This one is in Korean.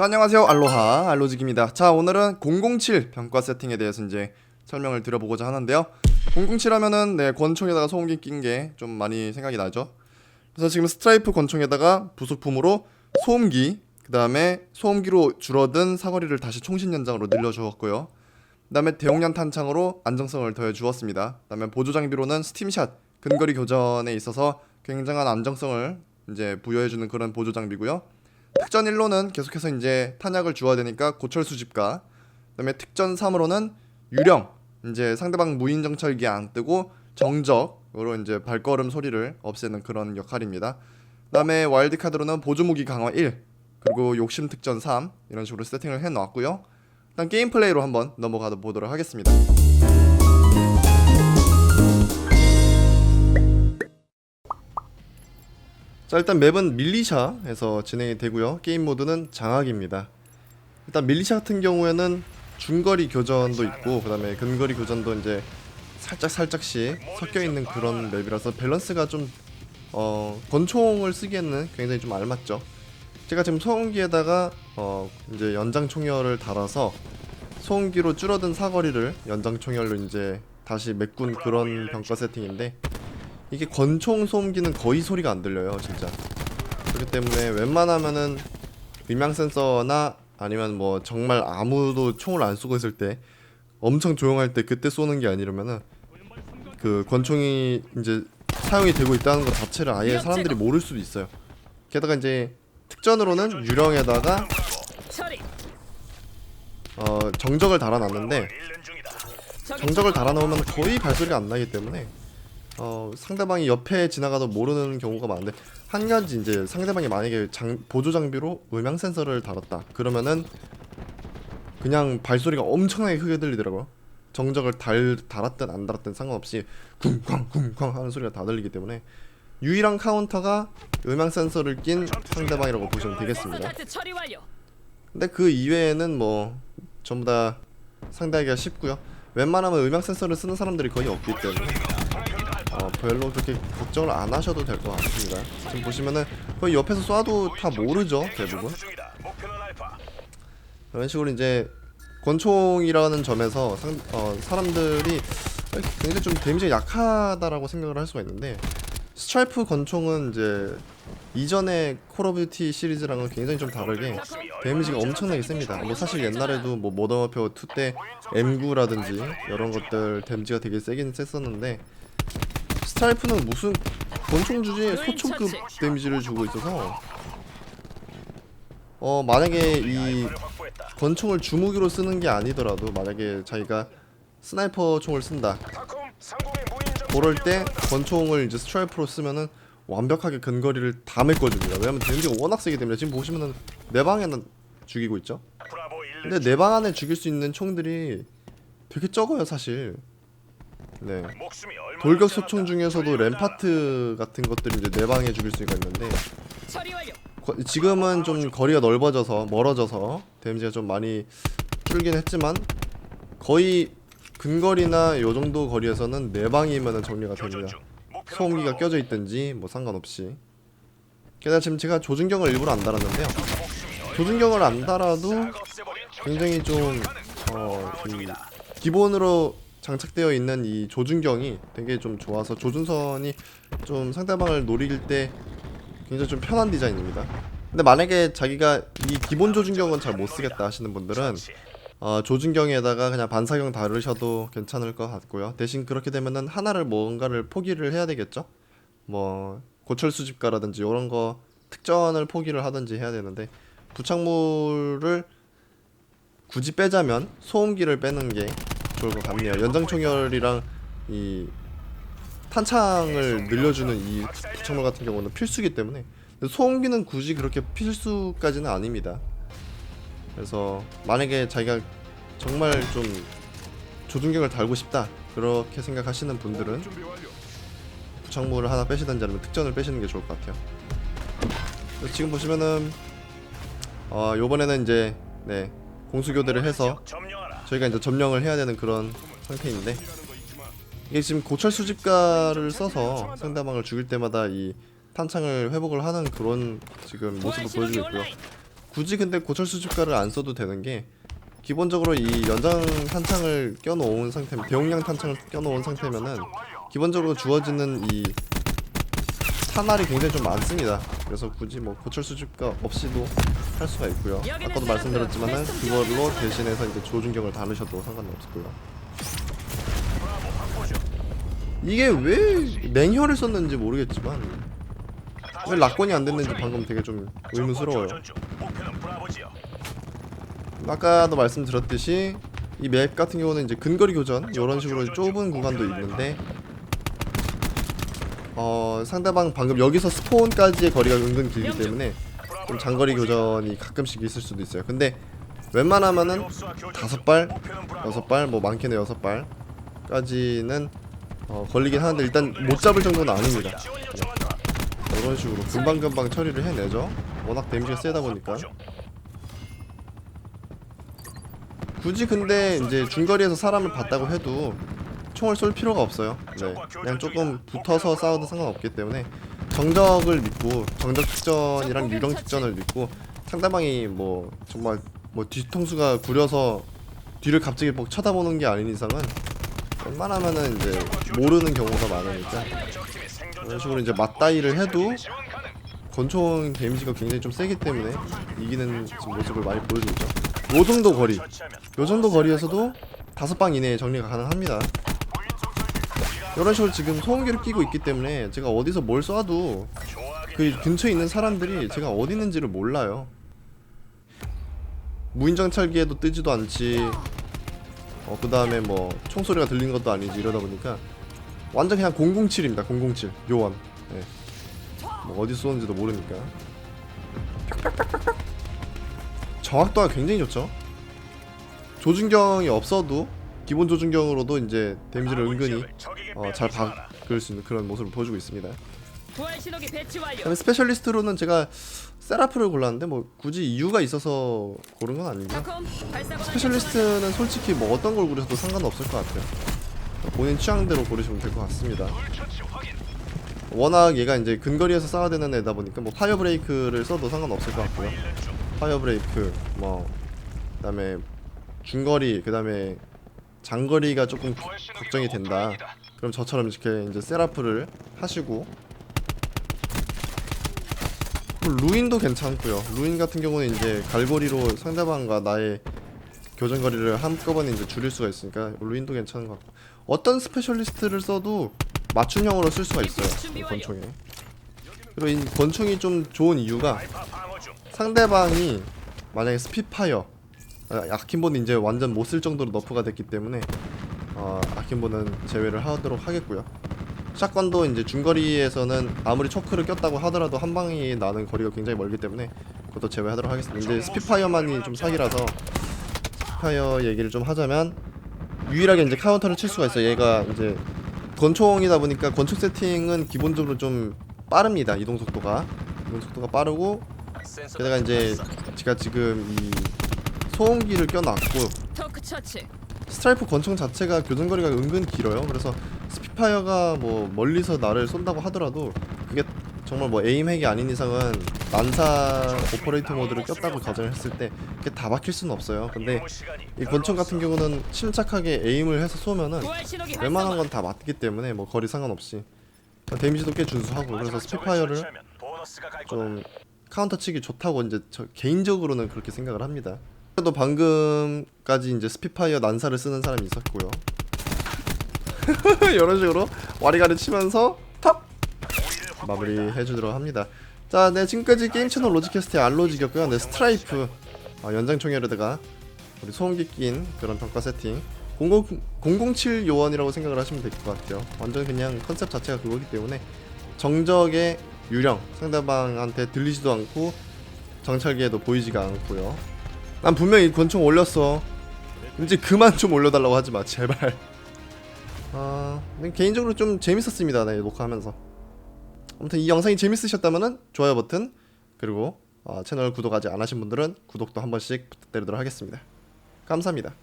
자 안녕하세요. 알로하 알로직입니다. 자 오늘은 007 병과 세팅에 대해서 이제 설명을 드려보고자 하는데요. 007 하면은 네 권총에다가 소음기 낀 게 좀 많이 생각이 나죠. 그래서 지금 스트라이프 권총에다가 부속품으로 소음기 그 다음에 소음기로 줄어든 사거리를 다시 총신 연장으로 늘려주었고요. 그 다음에 대용량 탄창으로 안정성을 더해 주었습니다. 그 다음에 보조 장비로는 스팀샷 근거리 교전에 있어서 굉장한 안정성을 이제 부여해주는 그런 보조 장비고요 특전 1로는 계속해서 이제 탄약을 주어야 되니까 고철 수 집가 그다음에 특전 3으로는 유령 이제 상대방 무인 정찰기 안 뜨고 정적으로 이제 발걸음 소리를 없애는 그런 역할입니다. 그다음에 와일드 카드로는 보조 무기 강화 1 그리고 욕심 특전 3 이런 식으로 세팅을 해 놨고요. 일단 게임 플레이로 한번 넘어가 보도록 하겠습니다. 자 일단 맵은 밀리샤에서 진행이 되고요. 게임 모드는 장악입니다. 일단 밀리샤 같은 경우에는 중거리 교전도 있고 그 다음에 근거리 교전도 이제 살짝 살짝씩 섞여 있는 그런 맵이라서 밸런스가 좀 어, 권총을 쓰기에는 굉장히 좀 알맞죠. 제가 지금 소음기에다가 어, 이제 연장 총열을 달아서 소음기로 줄어든 사거리를 연장 총열로 이제 다시 메꾼 그런 병가 세팅인데 이게 권총 소음기는 거의 소리가 안 들려요 진짜. 그렇기 때문에 웬만하면은 음향 센서나 아니면 뭐 정말 아무도 총을 안 쏘고 있을 때 엄청 조용할 때 그때 쏘는 게 아니라면은 그 권총이 이제 사용이 되고 있다는 것 자체를 아예 사람들이 모를 수도 있어요. 게다가 이제 특전으로는 유령에다가. 어 정적을 달아놨는데 정적을 달아놓으면 거의 발소리가 안 나기 때문에 어, 상대방이 옆에 지나가도 모르는 경우가 많은데 한 가지 이제 상대방이 만약에 장, 보조 장비로 음향 센서를 달았다 그러면은 그냥 발소리가 엄청나게 크게 들리더라고요 정적을 달, 달았든 안 달았든 상관없이 쿵쾅 쿵쾅 하는 소리가 다 들리기 때문에 유일한 카운터가 음향 센서를 낀 상대방이라고 보시면 되겠습니다. 근데 그 이외에는 뭐 전부 다 상대하기가 쉽고요. 웬만하면 음향 센서를 쓰는 사람들이 거의 없기 때문에 어, 별로 그렇게 걱정을 안 하셔도 될 것 같습니다. 지금 보시면은 거의 옆에서 쏴도 다 모르죠 대부분. 이런 식으로 이제 권총이라는 점에서 상, 어, 사람들이 굉장히 좀 데미지가 약하다라고 생각을 할 수가 있는데 스트라이프 권총은 이제 이전의 콜 오브 듀티 시리즈랑은 굉장히 좀 다르게 데미지가 엄청나게 셉니다. 뭐 사실 옛날에도 뭐 모던 워페어 2 때 M9라든지 이런 것들 데미지가 되게 세긴 셌었는데 스트라이프는 무슨 권총 주제에 소총급 데미지를 주고 있어서 어 만약에 이 권총을 주무기로 쓰는 게 아니더라도 만약에 자기가 스나이퍼 총을 쓴다 그럴 때 권총을 이제 스트라이프로 쓰면은 완벽하게 근거리를 다 메꿔줍니다. 왜냐면 데미지가 워낙 세기 때문에 지금 보시면은 내 방에는 죽이고 있죠. 근데 내방 안에 죽일 수 있는 총들이 되게 적어요 사실. 네. 돌격 소총 중에서도 램파트 같은 것들이 이제 내 방에 죽일 수가 있는데. 거- 지금은 좀 거리가 넓어져서 멀어져서 데미지가 좀 많이 줄긴 했지만 거의 근거리나 요 정도 거리에서는 네 방이면은 정리가 됩니다. 소음기가 껴져 있든지 뭐 상관없이. 게다가 지금 제가 조준경을 일부러 안 달았는데요. 조준경을 안 달아도 굉장히 좀 어, 이 기본으로 장착되어 있는 이 조준경이 되게 좀 좋아서 조준선이 좀 상대방을 노릴 때 굉장히 좀 편한 디자인입니다. 근데 만약에 자기가 이 기본 조준경은 잘 못 쓰겠다 하시는 분들은 어, 조준경에다가 그냥 반사경 다루셔도 괜찮을 것 같고요. 대신 그렇게 되면은 하나를 뭔가를 포기를 해야 되겠죠. 뭐 고철 수집가라든지 이런 거 특전을 포기를 하든지 해야 되는데 부착물을 굳이 빼자면 소음기를 빼는 게 좋을 것 같네요. 연장총열이랑 이 탄창을 늘려주는 이 부착물 같은 경우는 필수기 때문에 소음기는 굳이 그렇게 필수까지는 아닙니다. 그래서 만약에 자기가 정말 좀 조준경을 달고 싶다 그렇게 생각하시는 분들은 부착물을 하나 빼시든지 아니면 특전을 빼시는 게 좋을 것 같아요. 지금 보시면은 어 요번에는 이제 네 공수교대를 해서 저희가 이제 점령을 해야 되는 그런 상태인데 이게 지금 고철 수집가를 써서 상대방을 죽일 때마다 이 탄창을 회복을 하는 그런 지금 모습을 보여주고 있고요. 굳이 근데 고철 수집가를 안 써도 되는 게 기본적으로 이 연장 탄창을 껴놓은 상태 대용량 탄창을 껴놓은 상태면은 기본적으로 주어지는 이 탄알이 굉장히 좀 많습니다. 그래서 굳이 뭐 고철 수 집가 없이도 할 수가 있고요. 아까도 말씀드렸지만은 그걸로 대신해서 이제 조준경을 다루셔도 상관은 없고요. 이게 왜 냉혈을 썼는지 모르겠지만 왜 락건이 안 됐는지 방금 되게 좀 의문스러워요. 아까도 말씀드렸듯이 이 맵 같은 경우는 이제 근거리 교전 이런 식으로 좁은 구간도 있는데 어 상대방 방금 여기서 스폰까지의 거리가 은근 길기 때문에 좀 장거리 교전이 가끔씩 있을 수도 있어요. 근데 웬만하면은 다섯 발, 여섯 발, 뭐 많게는 여섯 발까지는 어, 걸리긴 하는데 일단 못 잡을 정도는 아닙니다. 네. 이런 식으로 금방금방 처리를 해내죠. 워낙 데미지가 세다 보니까. 굳이 근데 이제 중거리에서 사람을 봤다고 해도 총을 쏠 필요가 없어요. 네. 그냥 조금 붙어서 싸워도 상관없기 때문에 정적을 믿고 정적 특전이랑 유령 특전을 믿고 상대방이 뭐 정말 뭐 뒤통수가 구려서 뒤를 갑자기 막 쳐다보는 게 아닌 이상은 웬만하면은 이제 모르는 경우가 많으니까 이런 식으로 이제 맞다이를 해도 권총 데미지가 굉장히 좀 세기 때문에 이기는 모습을 많이 보여주고 있죠. 요 정도 거리, 요 정도 거리에서도 다섯 방 이내에 정리가 가능합니다. 이런 식으로 지금 소음기를 끼고 있기 때문에 제가 어디서 뭘 쏴도 그 근처에 있는 사람들이 제가 어디 있는지를 몰라요. 무인정찰기에도 뜨지도 않지. 어, 그 다음에 뭐 총소리가 들리는 것도 아니지 이러다 보니까 완전 그냥 007입니다. 007 요원. 예. 뭐 어디 쏘는지도 모르니까. 정확도가 굉장히 좋죠. 조준경이 없어도 기본 조준경으로도 이제 데미지를 은근히 어, 잘 박을 수 있는 그런 모습을 보여주고 있습니다. 그다음에 스페셜리스트로는 제가 세라프를 골랐는데 뭐 굳이 이유가 있어서 고른 건 아니고 발사관 스페셜리스트는 솔직히 뭐 어떤 걸 고르셔도 상관없을 것 같아요. 본인 취향대로 고르시면 될 것 같습니다. 워낙 얘가 이제 근거리에서 싸워야 되는 애다 보니까 뭐 파이어 브레이크를 써도 상관없을 것 같고요. 파이어 브레이크 뭐 그다음에 중거리 그다음에 장거리가 조금 걱정이 된다. 그럼 저처럼 이렇게 이제 세라프를 하시고 루인도 괜찮고요. 루인 같은 경우는 이제 갈고리로 상대방과 나의 교전 거리를 한꺼번에 이제 줄일 수가 있으니까 루인도 괜찮은 것 같고 어떤 스페셜리스트를 써도 맞춤형으로 쓸 수가 있어요. 이 권총에. 그리고 이 권총이 좀 좋은 이유가 상대방이 만약에 스피파이어 아, 아킨보는 이제 완전 못 쓸 정도로 너프가 됐기 때문에 어, 아킨보는 제외를 하도록 하겠고요. 샷건도 이제 중거리에서는 아무리 초크를 꼈다고 하더라도 한 방이 나는 거리가 굉장히 멀기 때문에 그것도 제외하도록 하겠습니다. 근데 스피파이어만이 좀 사기라서 스피파이어 얘기를 좀 하자면 유일하게 이제 카운터를 칠 수가 있어요. 얘가 이제 권총이다 보니까 권총 세팅은 기본적으로 좀 빠릅니다. 이동 속도가 이동 속도가 빠르고 게다가 이제 제가 지금 이 소음기를 껴놨고. 스트라이프 권총 자체가 교전거리가 은근 길어요. 그래서 스피파이어가 뭐 멀리서 나를 쏜다고 하더라도 그게 정말 뭐 에임 핵이 아닌 이상은 난사 오퍼레이터 모드를 꼈다고 가정을 했을 때 그게 다 박힐 수는 없어요. 근데 이 권총 같은 경우는 침착하게 에임을 해서 쏘면은 웬만한. 건 다 맞기 때문에 뭐 거리 상관없이 데미지도 꽤 준수하고 그래서 스피파이어를 좀 카운터 치기 좋다고 이제 저 개인적으로는 그렇게 생각을 합니다. 그래도 방금까지 이제 스피파이어 난사를 쓰는 사람이 있었고요. 이런 식으로 와리가리 치면서 탑 마무리 해주도록 합니다. 자, 네 지금까지 게임 채널 로지캐스트의 알로지였고요. 네 스트라이프 아, 연장총열에다가 우리 소음기 낀 그런 평가 세팅 00, 007 요원이라고 생각을 하시면 될 것 같아요. 완전 그냥 컨셉 자체가 그거기 때문에 정적의 유령 상대방한테 들리지도 않고 정찰기에도 보이지가 않고요. 난 분명히 권총 올렸어. 이제 그만 좀 올려달라고 하지 마, 제발. 아, 개인적으로 좀 재밌었습니다. 네, 녹화하면서. 아무튼 이 영상이 재밌으셨다면은 좋아요 버튼 그리고 어, 채널 구독 아직 안 하신 분들은 구독도 한 번씩 부탁드리도록 하겠습니다. 감사합니다.